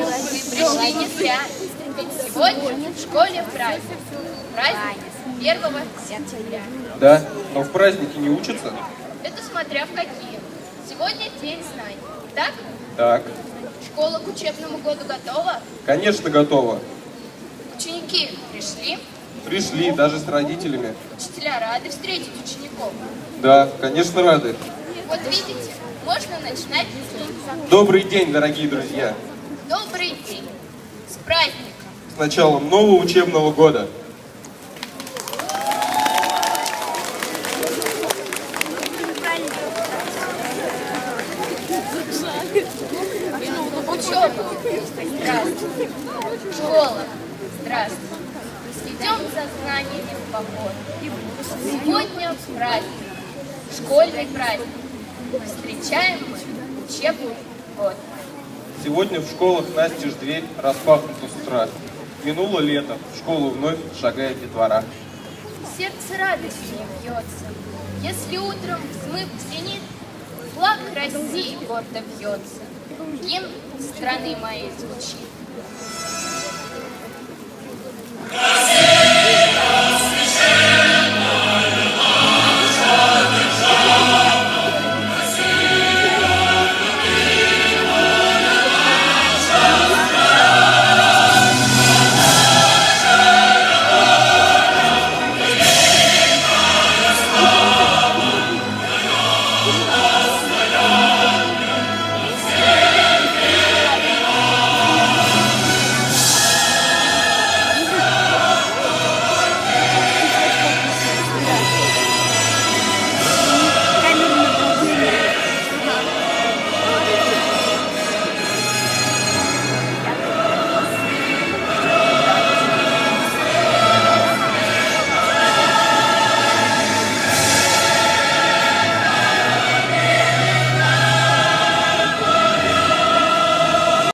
вы пришли не зря, ведь сегодня в школе праздник. Праздник 1 сентября. Да, но в празднике не учатся. Это смотря в какие. Сегодня день знаний. Так, Так, школа к учебному году готова? конечно, готово. Ученики пришли, Пришли, даже с родителями. учителя рады встретить учеников. Да, конечно, рады. Вот видите, можно начинать. Добрый день, дорогие друзья. Праздником. С началом нового учебного года. Учеба. Школа. Здравствуй. Идем за знаниями в поход. Сегодня праздник. Школьный праздник. Встречаем мы учебный год. Сегодня в школах настежь дверь распахнута с утра. Минуло лето, в школу вновь шагает детвора. Сердце радостью бьется. Если утром взмыв зенит, флаг России гордо бьется. Гимн страны моей звучит.